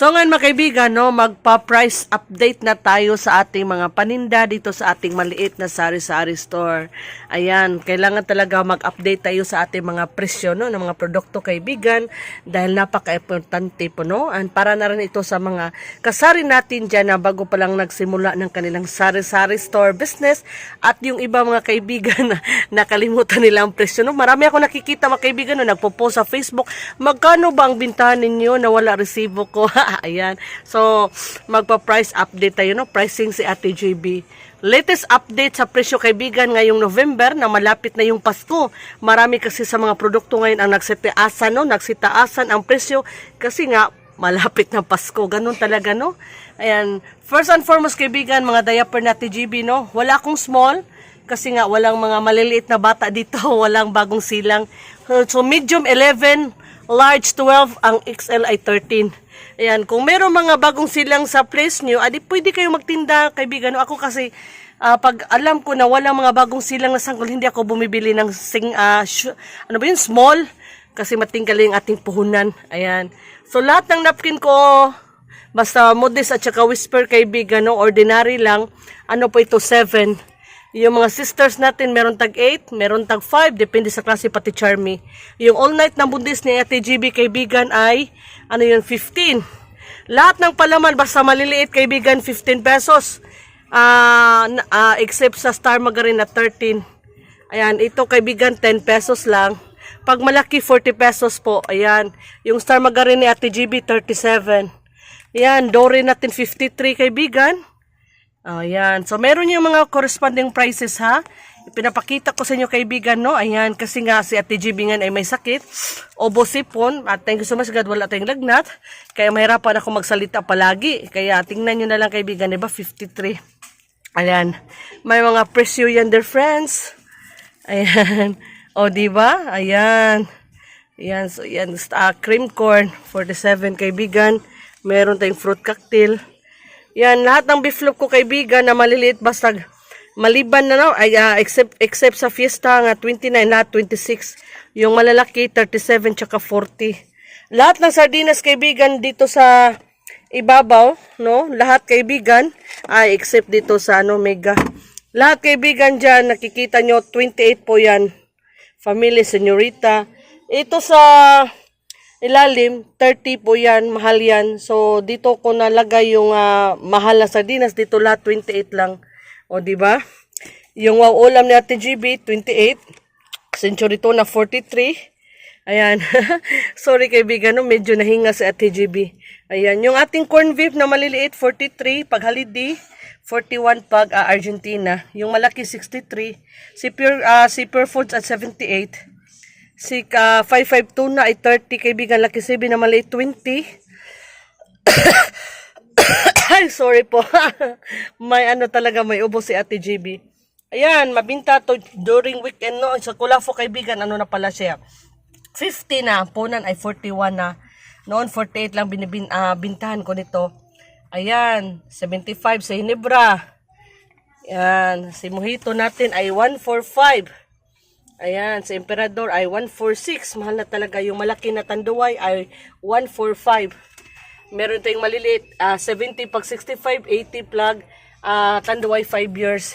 So ngayon mga kaibigan, no, magpa-price update na tayo sa ating mga paninda dito sa ating maliit na sari-sari store. Ayan, kailangan talaga mag-update tayo sa ating mga presyo no, ng mga produkto kaibigan dahil napaka-importante po no. And para na rin ito sa mga kasari natin dyan na bago pa lang nagsimula ng kanilang sari-sari store business at yung iba mga kaibigan na nakalimutan nila ang presyo no. Marami ako nakikita mga kaibigan no, nagpo-post sa Facebook, magkano ba ang bintahan ninyo na wala resibo ko? Ayan. So, magpa-price update tayo, no? Pricing si Ate JB. Latest update sa presyo kaibigan ngayong November na malapit na yung Pasko. Marami kasi sa mga produkto ngayon ang nagsitaasan, no? Nagsitaasan ang presyo kasi nga malapit na Pasko. Ganun talaga, no? Ayan. First and foremost, kaibigan, mga diaper na TGB, no? Wala akong small kasi nga walang mga maliliit na bata dito, walang bagong silang. So, medium 11, large 12, ang XL ay 13. Ayan, kung meron mga bagong silang sa place nyo, adi pwede kayo magtinda, kaibigan. Ako kasi, ah, pag alam ko na walang mga bagong silang na sanggol, hindi ako bumibili ng sing, sh- ano ba yun, small, kasi matingkali ang ating puhunan. Ayan. So, lahat ng napkin ko, basta modest at saka whisper kaibigan, no, ordinary lang, ano po ito, 7. Yung mga sisters natin, meron tag 8, meron tag 5, depende sa klase pati Charmy. Yung all night na bundis ni Ate GB kaibigan ay, ano yun, 15. Lahat ng palaman, basta maliliit kaibigan, 15 pesos. Na- ah, except sa Star Margarine na 13. Ayan, ito kaibigan, 10 pesos lang. Pag malaki, 40 pesos po. Ayan, yung Star Margarine ni Ate GB, 37. Ayan, Dory natin, 53 kaibigan. Ayan. So, meron yung mga corresponding prices, ha? Pinapakita ko sa inyo, kaibigan, no? Ayan, kasi nga si Ate GB nga ay may sakit. Obo sipon. At thank you so much, God, wala tayong lagnat. Kaya mahirapan ako magsalita palagi. Kaya tingnan nyo na lang, kaibigan, diba? 53. Ayan. May mga presyo yan, dear friends. Ayan. O, diba? Ayan. Ayan. So, yan. Uh, cream corn, 47, kaibigan. Meron tayong fruit cocktail. Yan, lahat ng beef loaf ko kaibigan na maliliit basta maliban na no, ay, ah, except, except sa fiesta nga 29, lahat 26. Yung malalaki 37 tsaka 40. Lahat ng sardinas kaibigan dito sa ibabaw, no? Lahat kaibigan, ay except dito sa ano, mega. Lahat kaibigan dyan, nakikita nyo, 28 po yan. Family, senyorita. Ito sa ilalim, 30 po yan, mahal yan. So, dito ko nalagay yung ah, mahal na sardinas. Dito lahat, 28 lang. O, ba? Yung wow ulam ni Ate GB, 28. Century to na 43. Ayan. Sorry kaibigan, no? medyo nahinga si Ate GB. Ayan. Yung ating corn beef na maliliit, 43. Pag halidi, 41 pag ah, Argentina. Yung malaki, 63. Si Pure, ah, si Pure Foods at 78. Si uh, 552 na ay 30 kaibigan Lucky 7 na maliit 20. ay, sorry po. may ano talaga, may ubo si Ate GB. Ayan, mabinta to during weekend no. Sa Kulafo kaibigan, ano na pala siya. 50 na, punan ay 41 na. Noon 48 lang binibin, ah, bintahan ko nito. Ayan, 75 sa Hinebra. Ayan, si Mojito natin ay 145. Ayan, sa Emperador ay 146. Mahal na talaga. Yung malaki na tanduay ay 145. Meron tayong maliliit, ah, 70 pag 65, 80 plug, ah, tanduay 5 years.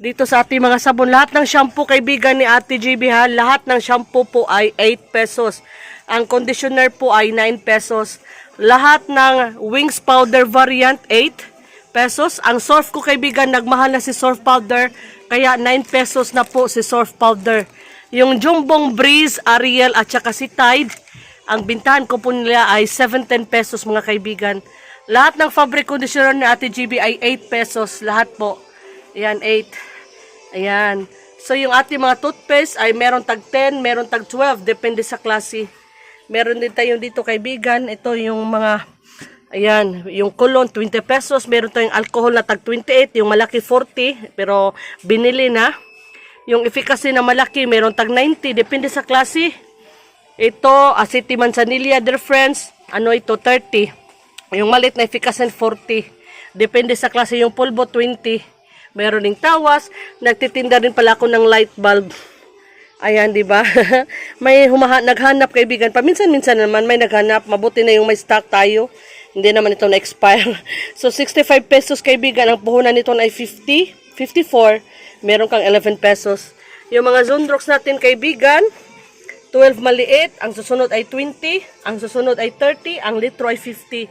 Dito sa ating mga sabon, lahat ng shampoo kaibigan ni Ate GB ha, lahat ng shampoo po ay 8 pesos. Ang conditioner po ay 9 pesos. Lahat ng wings powder variant 8 pesos. Ang surf ko kaibigan, nagmahal na si surf powder. Kaya 9 pesos na po si surf powder. Yung Jumbong Breeze, Ariel at saka si Tide, ang bintahan ko po nila ay 7-10 pesos mga kaibigan. Lahat ng fabric conditioner ni Ate GB ay 8 pesos. Lahat po. Ayan, 8. Ayan. So yung ating mga toothpaste ay meron tag 10, meron tag 12. Depende sa klase. Meron din tayong dito kaibigan. Ito yung mga Ayan, yung kulon 20 pesos, meron tayong alcohol na tag 28, yung malaki 40, pero binili na. Yung efficacy na malaki, meron tag 90, depende sa klase. Ito, aceti manzanilla, dear friends, ano ito, 30. Yung malit na efficacy 40. Depende sa klase, yung pulbo 20. Meron ding tawas, nagtitinda rin pala ako ng light bulb. Ayan, di ba? may humaha, naghanap kaibigan. Paminsan-minsan naman may naghanap. Mabuti na yung may stock tayo. Hindi naman ito na-expire. So, 65 pesos kaibigan. Ang puhunan nito ay 50, 54. Meron kang 11 pesos. Yung mga Zundrox natin kaibigan, 12 maliit. Ang susunod ay 20. Ang susunod ay 30. Ang litro ay 50.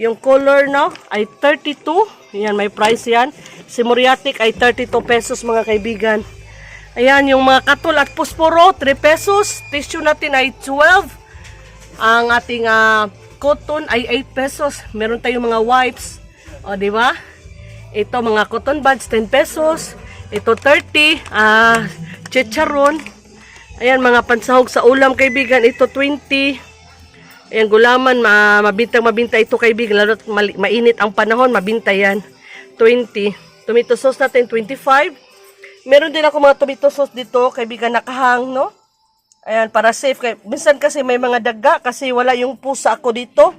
Yung color no ay 32. Yan, may price yan. Si Muriatic ay 32 pesos mga kaibigan. Ayan, yung mga katul at posporo, 3 pesos. Tissue natin ay 12. Ang ating ah, cotton ay 8 pesos. Meron tayong mga wipes. O, di ba? Ito, mga cotton buds, 10 pesos. Ito, 30. Ah, chicharon. Ayan, mga pansahog sa ulam, kaibigan. Ito, 20. Ayan, gulaman, ma mabintang mabinta ito kaibigan. Lalo mainit ang panahon, mabinta yan. 20. Tomato sauce natin, 25. Meron din ako mga tomato sauce dito, kaibigan, nakahang, no? Ayan, para safe. Kay, minsan kasi may mga daga kasi wala yung pusa ako dito.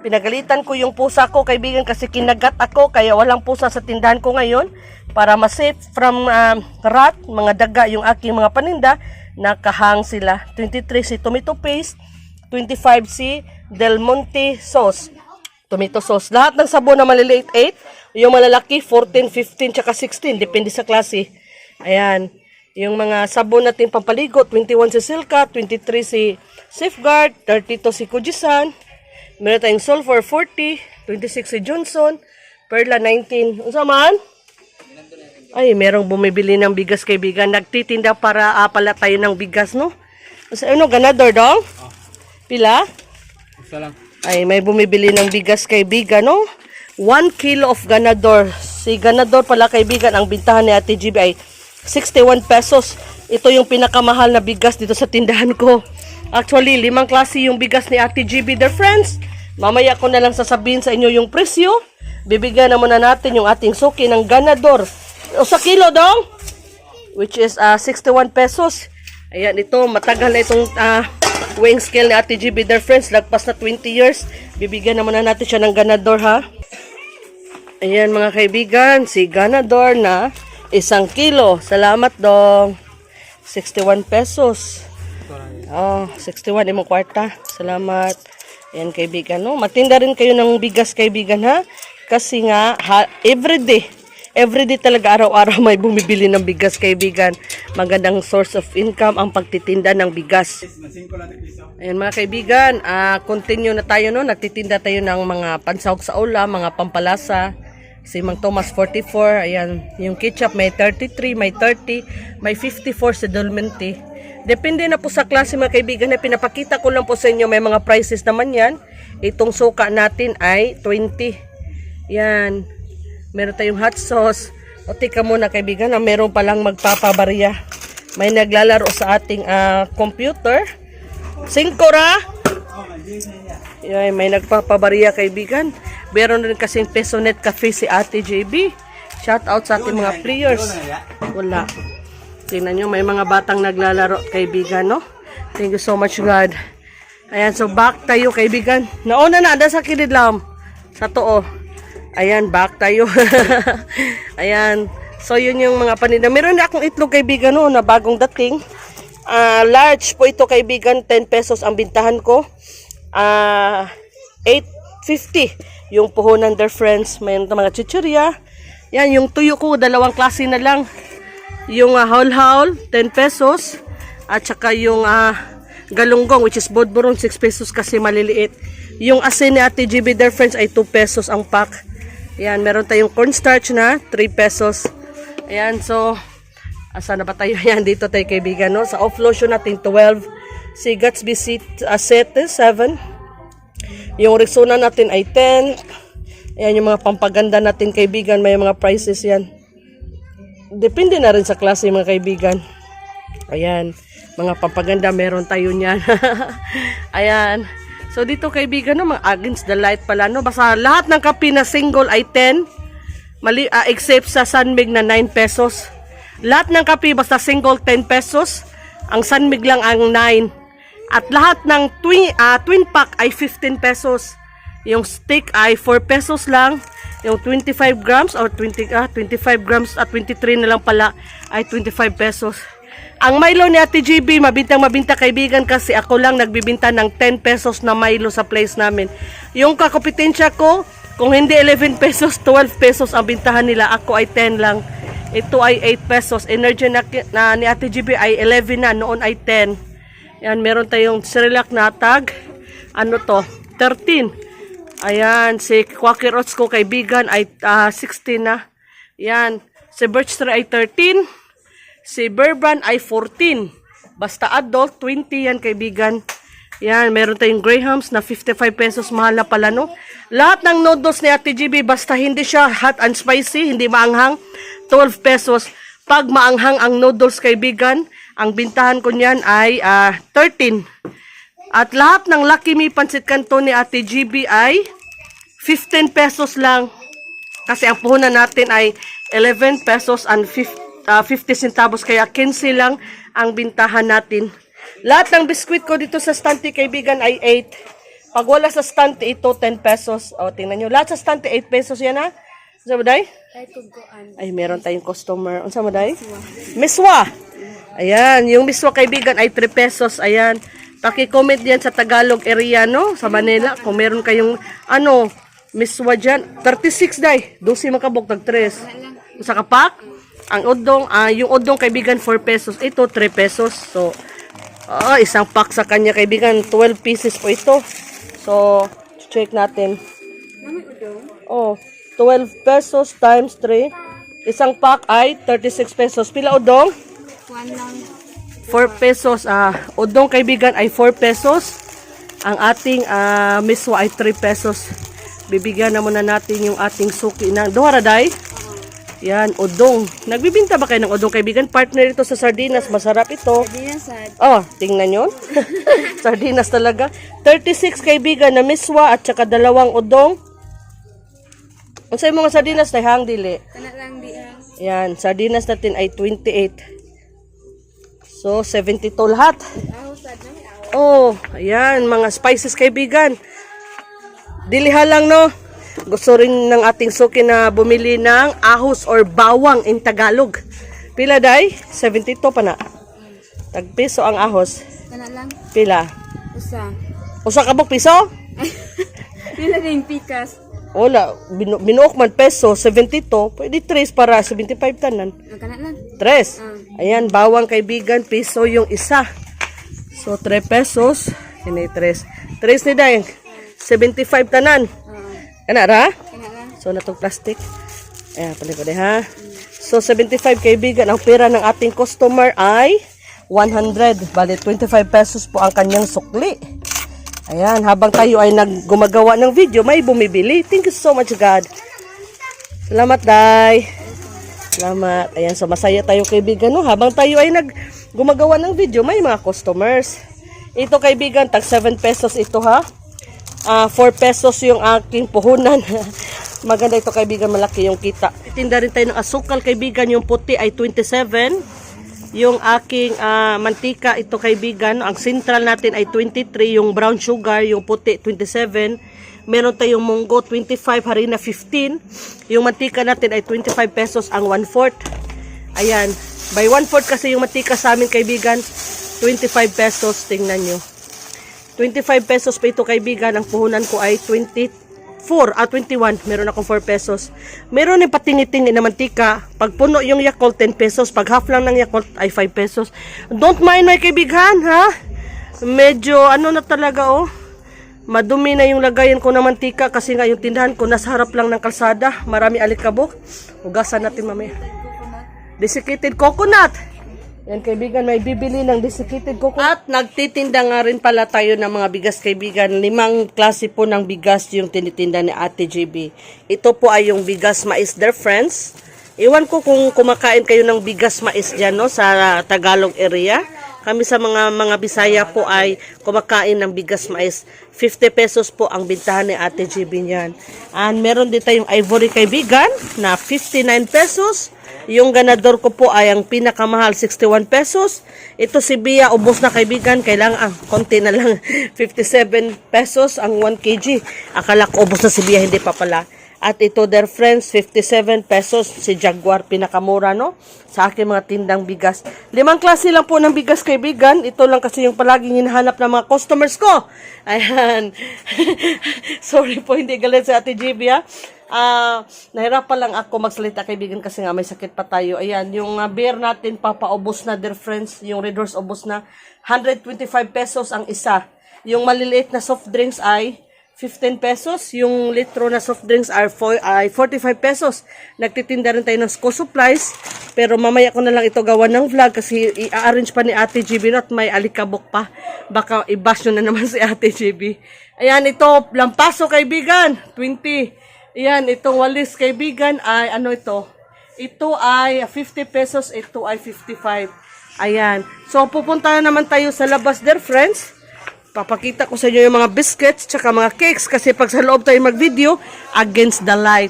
Pinagalitan ko yung pusa ko, kaibigan, kasi kinagat ako, kaya walang pusa sa tindahan ko ngayon. Para ma-safe from um, rat, mga daga, yung aking mga paninda, nakahang sila. 23 si tomato paste, 25 si Del Monte sauce. Tomato sauce. Lahat ng sabon na maliliit 8, yung malalaki 14, 15, tsaka 16, depende sa klase. Ayan. Yung mga sabon natin pampaligo, 21 si Silka, 23 si Safeguard, 32 si Kujisan, meron tayong Sulfur 40, 26 si Johnson, Perla 19. Unsa man? Ay, merong bumibili ng bigas kaibigan. Nagtitinda para uh, pala tayo ng bigas, no? Kasi ano, ganador dong? Pila? Isa lang. Ay, may bumibili ng bigas kaibigan, no? 1 kilo of ganador. Si ganador pala kaibigan, ang bintahan ni Ate GB ay 61 pesos. Ito yung pinakamahal na bigas dito sa tindahan ko. Actually, limang klase yung bigas ni Ate GB, dear friends. Mamaya ko na lang sasabihin sa inyo yung presyo. Bibigyan na muna natin yung ating suki ng ganador. O sa kilo dong? Which is ah, 61 pesos. Ayan, ito, matagal na itong ah, weighing scale ni Ate GB, dear friends. Lagpas na 20 years. Bibigyan na muna natin siya ng ganador, ha? Ayan, mga kaibigan, si ganador na isang kilo. Salamat, dong. 61 pesos. Oh, 61 imong kwarta. Salamat. Ayan, kaibigan, no? Matinda rin kayo ng bigas, kaibigan, ha? Kasi nga, ha, everyday, everyday talaga araw-araw may bumibili ng bigas, kaibigan. Magandang source of income ang pagtitinda ng bigas. Ayan mga kaibigan, ah continue na tayo no, nagtitinda tayo ng mga pansahog sa ulam, mga pampalasa. Si Mang Thomas 44, ayan, yung ketchup may 33, may 30, may 54 sa Dolmenti. Depende na po sa klase mga kaibigan na pinapakita ko lang po sa inyo, may mga prices naman yan. Itong suka natin ay 20. Yan. Meron tayong hot sauce. O tika muna kaibigan, na meron palang magpapabarya. May naglalaro sa ating ah, computer. Cinco ra. Yan, may nagpapabarya kaibigan. Meron rin kasing Pesonet Cafe si Ate JB. Shout out sa ating mga players. Wala. Tingnan nyo, may mga batang naglalaro kaibigan, no? Thank you so much, God. Ayan, so back tayo kaibigan. Nauna na, ada sa kilidlam. Sa too. Ayan, back tayo. Ayan. So, yun yung mga paninda. Meron na akong itlog kaibigan, no, na bagong dating. Ah, large po ito kaibigan, 10 pesos ang bintahan ko. Ah, 8.50 yung puhunan their friends. May mga chichirya. Yan, yung tuyo ko, dalawang klase na lang. Yung uh, haul-haul, 10 pesos. At saka yung ah, galunggong, which is bodboron, 6 pesos kasi maliliit. Yung asin ni Ate GB, friends, ay 2 pesos ang pack. Yan, meron tayong cornstarch na 3 pesos. Ayan, so, asa na ba tayo? Yan, dito tayo kaibigan, no? Sa off-lotion natin, 12. Si Gatsby Seat, uh, set, 7. Yung Rexona natin ay 10. Ayan, yung mga pampaganda natin kaibigan, may mga prices yan. Depende na rin sa klase mga kaibigan. Ayan, mga pampaganda meron tayo niyan. Ayan. So dito kaibigan no, mga against the light pala no. Basta lahat ng kape na single ay 10. Mali ah, except sa Sunmig na 9 pesos. Lahat ng kape basta single 10 pesos. Ang Sunmig lang ang 9. At lahat ng twin, ah, twin pack ay 15 pesos. Yung stick ay 4 pesos lang. Yung 25 grams or 20, ah, 25 grams at 23 na lang pala ay 25 pesos. Ang Milo ni Ate GB, mabintang mabinta kaibigan kasi ako lang nagbibinta ng 10 pesos na Milo sa place namin. Yung kakopetensya ko, kung hindi 11 pesos, 12 pesos ang bintahan nila. Ako ay 10 lang. Ito ay 8 pesos. Energy na, na ni Ate GB ay 11 na, noon ay 10. Yan, meron tayong Sherlock na tag. Ano to? 13. Ayan, si Quaker Oats ko kaibigan ay ah, 16 na. Yan, si Birch Tree ay 13. Si Bourbon ay 14. Basta adult, 20 yan kaibigan. Yan, meron tayong Grahams na 55 pesos. Mahal na pala, no? Lahat ng noodles ni Ate GB, basta hindi siya hot and spicy, hindi maanghang, 12 pesos. Pag maanghang ang noodles kaibigan, ang bintahan ko niyan ay ah, 13. At lahat ng Lucky Me Pancit Canton ni Ate GB ay 15 pesos lang. Kasi ang puhunan natin ay 11 pesos and 50, ah, 50 centavos. Kaya 15 lang ang bintahan natin. Lahat ng biskwit ko dito sa stante kaibigan ay 8. Pag wala sa stante ito 10 pesos. O tingnan nyo. Lahat sa stante 8 pesos yan ha. Unsa mo day? Ay, meron tayong customer. Unsa mo day? Miswa. Ayan, yung miswa kaibigan ay 3 pesos. Ayan. Paki-comment diyan sa Tagalog area, no? Sa Manila. Kung meron kayong, ano, miswa dyan. 36 day. 12 makabok, tag 3. Sa kapak, ang udong, ah, yung udong kaibigan 4 pesos. Ito 3 pesos. So, ah, isang pack sa kanya kaibigan. 12 pieces po ito. So, check natin. Oh, 12 pesos times 3. Isang pack ay 36 pesos. Pila udong? One lang. 4 pesos. Ah, udong kaibigan ay 4 pesos. Ang ating ah, miswa ay 3 pesos. Bibigyan na muna natin yung ating suki ng Duharaday. Yan, udong. Nagbibinta ba kayo ng udong kaibigan? Partner ito sa sardinas. Masarap ito. Di na sad. Oh, tingnan nyo. sardinas talaga. 36 kaibigan na miswa at saka dalawang udong. Ang sa'yo mga sardinas na hang dili. Lang di ah. Yan, sardinas natin ay 28. So, 72 lahat. Oh, ayan, mga spices kaibigan. Diliha lang, no? Gusto rin ng ating suki na bumili ng ahos or bawang in Tagalog. Pila day? 72 pa na. Tagpiso ang ahos. Kana lang. Pila? Usa. Usa ka piso? Pila din pikas. Wala, binu binuok man peso, 72. Pwede 3 para 75 tanan. Kana lang. 3. Ayan, bawang kaibigan, piso yung isa. So, 3 pesos. Ini 3. 3 ni Day. 75 tanan. Ah, Kana ra? kana lang. So, natong plastic. Ayan, eh, ha. So, 75 kaibigan. Ang pera ng ating customer ay 100. Bali, 25 pesos po ang kanyang sukli. Ayan, habang tayo ay naggumagawa ng video, may bumibili. Thank you so much, God. Salamat, Day. Salamat. Ayan, so masaya tayo kaibigan, no? Habang tayo ay nag gumagawa ng video, may mga customers. Ito kaibigan, tag 7 pesos ito ha. Ah, 4 pesos yung aking puhunan. Maganda ito kaibigan, malaki yung kita. Tinda rin tayo ng asukal kaibigan, yung puti ay 27. Yung aking ah, mantika, ito kaibigan, ang central natin ay 23, yung brown sugar, yung puti 27. Meron tayong munggo 25, harina 15. Yung mantika natin ay 25 pesos ang 1 fourth. Ayan, by 1 fourth kasi yung mantika sa amin kaibigan, 25 pesos, tingnan nyo. 25 pesos pa ito kaibigan. Ang puhunan ko ay 24 at 21. Meron akong 4 pesos. Meron yung patingi-tingi na mantika. Pag puno yung Yakult, 10 pesos. Pag half lang ng Yakult, ay 5 pesos. Don't mind my kaibigan, ha? Medyo ano na talaga, oh. Madumi na yung lagayan ko ng mantika kasi nga yung tindahan ko nasa harap lang ng kalsada. Marami alikabok. Hugasan natin mamaya. Desiccated coconut. Yan kaibigan, may bibili ng desiccated coconut. At nagtitinda nga rin pala tayo ng mga bigas kaibigan. Limang klase po ng bigas yung tinitinda ni Ate JB. Ito po ay yung bigas mais, dear friends. Iwan ko kung kumakain kayo ng bigas mais dyan no, sa Tagalog area. Kami sa mga mga Bisaya po ay kumakain ng bigas mais. 50 pesos po ang bintahan ni Ate JB niyan. And meron din tayong ivory kaibigan na 59 pesos. Yung ganador ko po ay ang pinakamahal 61 pesos. Ito si Bia, ubos na kaibigan. Kailangan, ah, konti na lang. 57 pesos ang 1 kg. Akala ko ubos na si Bia, hindi pa pala. At ito, their friends, 57 pesos. Si Jaguar, pinakamura, no? Sa aking mga tindang bigas. Limang klase lang po ng bigas, kaibigan. Ito lang kasi yung palaging hinahanap ng mga customers ko. Ayan. Sorry po, hindi galit sa Ate GB, ha? Ah, nahirapan lang ako magsalita kaibigan kasi nga may sakit pa tayo. Ayan, yung uh, beer natin papaubos na dear friends, yung Red Horse ubos na 125 pesos ang isa. Yung maliliit na soft drinks ay 15 pesos. Yung litro na soft drinks are for, ay 45 pesos. Nagtitinda rin tayo ng school supplies. Pero mamaya ko na lang ito gawa ng vlog kasi i-arrange pa ni Ate GB at may alikabok pa. Baka i-bash na naman si Ate GB. Ayan, ito, lampaso kaibigan. 20. Ayan, itong walis kaibigan ay ano ito? Ito ay 50 pesos, ito ay 55. Ayan. So, pupunta na naman tayo sa labas there, friends. Papakita ko sa inyo yung mga biscuits tsaka mga cakes kasi pag sa loob tayo mag-video, against the light.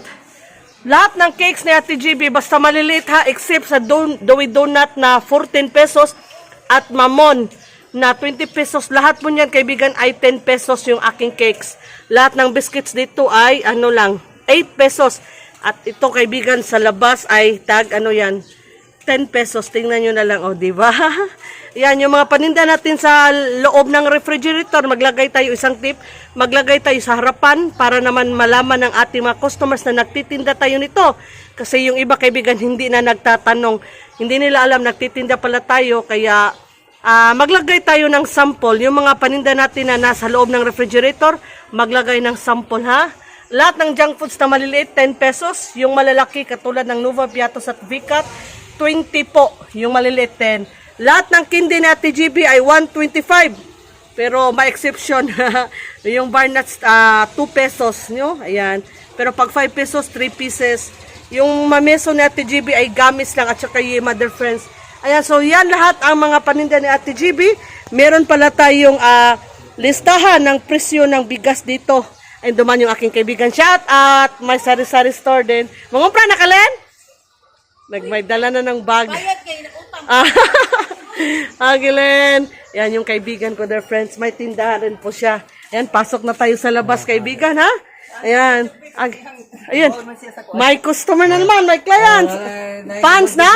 Lahat ng cakes ni Ate GB, basta maliliit ha, except sa don, Doughy Donut na 14 pesos at Mamon na 20 pesos. Lahat po niyan, kaibigan, ay 10 pesos yung aking cakes. Lahat ng biscuits dito ay, ano lang, 8 pesos. At ito, kaibigan, sa labas ay tag, ano yan, 10 pesos. Tingnan nyo na lang, oh, di ba? Yan, yung mga paninda natin sa loob ng refrigerator, maglagay tayo isang tip, maglagay tayo sa harapan para naman malaman ng ating mga customers na nagtitinda tayo nito. Kasi yung iba kaibigan hindi na nagtatanong, hindi nila alam nagtitinda pala tayo, kaya ah, maglagay tayo ng sample. Yung mga paninda natin na nasa loob ng refrigerator, maglagay ng sample ha. Lahat ng junk foods na maliliit, 10 pesos. Yung malalaki, katulad ng Nova Piatos at Vicat, 20 po. Yung maliliit, 10. Lahat ng kindi na TGB ay 125. Pero may exception. yung Barnats, ah, 2 pesos. Nyo? Ayan. Pero pag 5 pesos, 3 pieces. Yung mameso ni Ate GB ay gamis lang at saka yung mother friends. Ayan, so yan lahat ang mga paninda ni Ate GB. Meron pala tayong ah, listahan ng presyo ng bigas dito. And duman yung aking kaibigan. Shout out! May sari-sari store din. Mangumpra na kalen? Nagmay dala na ng bag. Ah, Agilen. Yan yung kaibigan ko, their friends. May tindahan rin po siya. Ayan, pasok na tayo sa labas, kaibigan, ha? Ayan. Ag Ayan. May customer na naman, may clients. Fans na?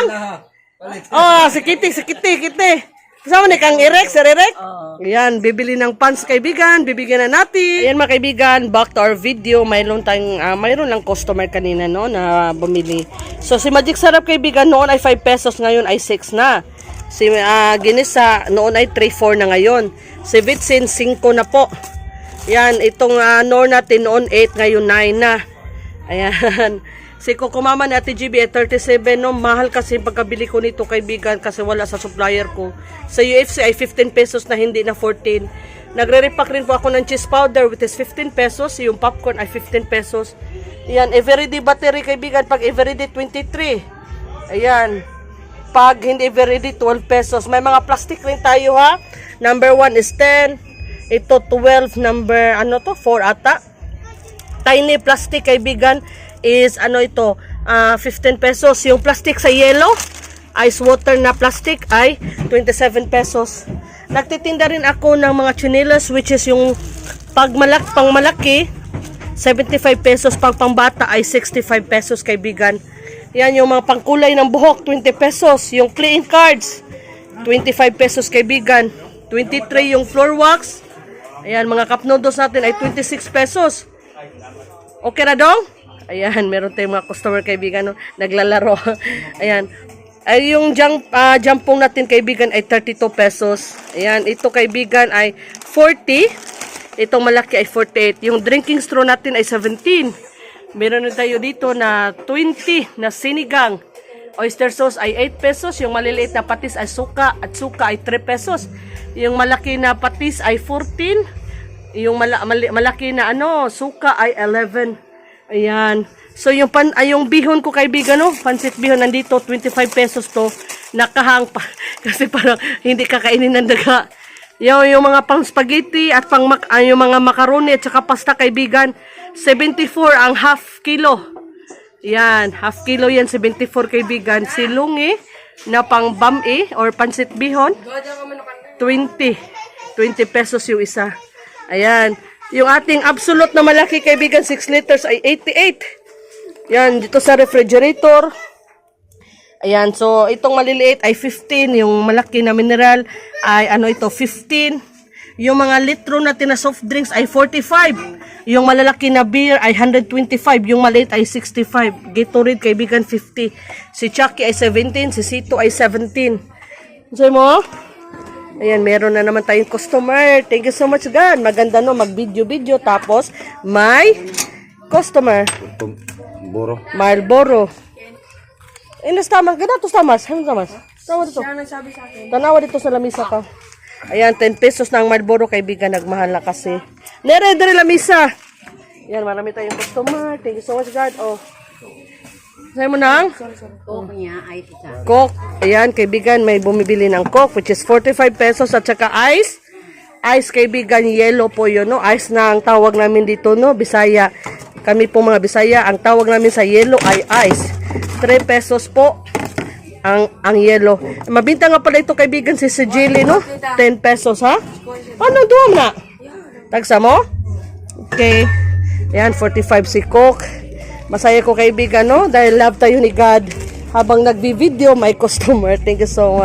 Oh, si Kitty, si Kitty, Kitty. Kasama ni kang Irek, Sir Irek? Ayan, bibili ng pants kaibigan, bibigyan na natin. Ayan mga kaibigan, back to our video. Mayroon tayong, ah, mayroon lang customer kanina no, na bumili. So si Magic Sarap kaibigan, noon ay 5 pesos, ngayon ay 6 na. Si ah, Ginisa, noon ay 3-4 na ngayon. Si Vitsin, 5 na po. Yan, itong uh, Nor natin noon 8, ngayon 9 na. Ayan. Si Coco Mama ni Ate GB at 37, no? Mahal kasi pagkabili ko nito kaibigan kasi wala sa supplier ko. Sa UFC ay 15 pesos na hindi na 14. Nagre-repack rin po ako ng cheese powder which is 15 pesos. Yung popcorn ay 15 pesos. Yan, everyday battery kaibigan. Pag everyday 23. Ayan. Pag hindi everyday 12 pesos. May mga plastic rin tayo ha. Number 1 is 10. Ito 12. Number ano to? 4 ata tiny plastic kaibigan is ano ito ah, 15 pesos. Yung plastic sa yellow ice water na plastic ay 27 pesos. Nagtitinda rin ako ng mga chinelas which is yung pag malak pang malaki 75 pesos. Pag pangbata ay 65 pesos kaibigan. Yan yung mga pangkulay ng buhok 20 pesos. Yung clean cards 25 pesos kaibigan. 23 yung floor wax. Ayan mga cup noodles natin ay 26 pesos. Okay na dong? Ayan, meron tayong mga customer kaibigan no, naglalaro. Ayan. Ay yung jump ah, jampong natin kaibigan ay 32 pesos. Ayan, ito kaibigan ay 40. Itong malaki ay 48. Yung drinking straw natin ay 17. Meron na tayo dito na 20 na sinigang. Oyster sauce ay 8 pesos. Yung maliliit na patis ay suka at suka ay 3 pesos. Yung malaki na patis ay 14. Yung mala, mali- malaki na ano, suka ay 11. Ayan. So yung pan ay yung bihon ko kaibigan no, pansit bihon nandito 25 pesos to. Nakahang pa kasi parang hindi kakainin ng daga. Yung, yung mga pang spaghetti at pang mak- yung mga macaroni at saka pasta kaibigan, 74 ang half kilo. Yan, half kilo yan, 74 kaibigan. Silungi na pang bami or pansit bihon, 20. 20 pesos yung isa. Ayan. Yung ating absolute na malaki kaibigan, 6 liters ay 88. Yan, dito sa refrigerator. Ayan, so itong maliliit ay 15, yung malaki na mineral ay ano ito, 15. Yung mga litro na soft drinks ay 45. Yung malalaki na beer ay 125, yung maliit ay 65. Gatorade kaibigan 50. Si Chucky ay 17, si Sito ay 17. Sa'yo mo? Ayan, meron na naman tayong customer. Thank you so much, God. Maganda no, mag-video-video. Tapos, may customer. Buro. Marlboro. Inas tamas, ganda to tamas. Ano tamas? Tanawa dito. Siya nagsabi sa akin. Tanawa dito sa lamisa ka. Ayan, 10 pesos na ang Marlboro kaibigan. Nagmahal na kasi. Nere, dere lamisa. Yan, marami tayong customer. Thank you so much, God. Oh. Sa'yo mo nang? Coke niya ay isa. Coke. Ayan, kaibigan, may bumibili ng Coke, which is 45 pesos at saka ice. Ice, kaibigan, yellow po yun, no? Ice na ang tawag namin dito, no? Bisaya. Kami po mga Bisaya, ang tawag namin sa yellow ay ice. 3 pesos po ang ang yellow. Mabinta nga pala ito, kaibigan, si Sijili, no? 10 pesos, ha? Ano, duwam na? Tagsa mo? Okay. Ayan, 45 si Coke. Masaya ko kaibigan, no? Dahil love tayo ni God. Habang nagbi-video, may customer. Thank you so much.